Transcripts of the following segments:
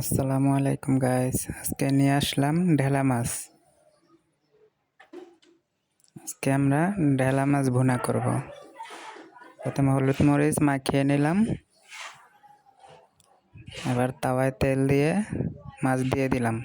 আসসালামু আলাইকুম গাইস আজকে নিয়ে আসলাম ঢেলা মাছ। আজকে আমরা ঢেলা মাছ ভুনা করব। প্রথমে হলুদ মরিচ মাখিয়ে নিলাম। এবার তাওয়ায় তেল দিয়ে মাছ দিয়ে দিলাম।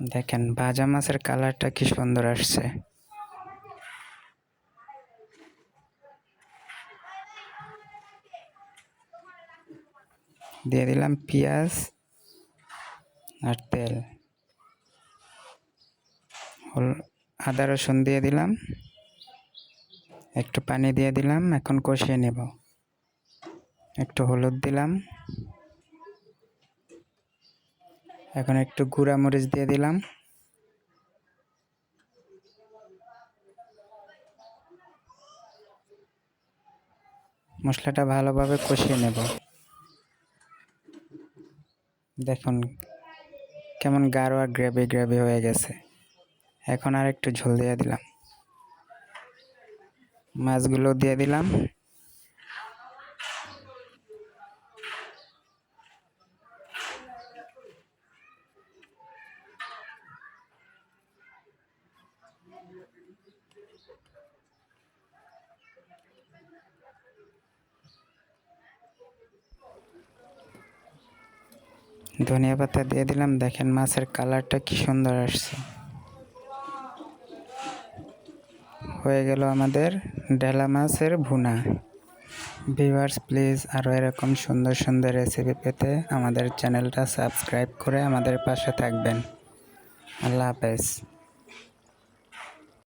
দেখেন ভাজা মাছের কালারটা কি সুন্দর আসছে। দিয়ে দিলাম পেঁয়াজ আর তেল। আদা রসুন দিয়ে দিলাম। একটু পানি দিয়ে দিলাম, এখন কষিয়ে নেব। একটু হলুদ দিলাম। এখন একটু গুঁড়া মরিচ দিয়ে দিলাম। মশলাটা ভালোভাবে কষিয়ে নেব। দেখুন কেমন গাঢ় আর গ্রেভি গ্রেভি হয়ে গেছে। এখন আর একটু ঝোল দিয়ে দিলাম। মাছগুলো দিয়ে দিলাম। ধনিয়া পাতা দিয়ে দিলাম। দেখেন মাছের কালারটা কি সুন্দর আসছে। হয়ে গেল আমাদের ডেলা মাছের ভুনা। ভিউয়ার্স, প্লিজ আরও এরকম সুন্দর সুন্দর রেসিপি পেতে আমাদের চ্যানেলটা সাবস্ক্রাইব করে আমাদের পাশে থাকবেন। আল্লাহ হাফেজ।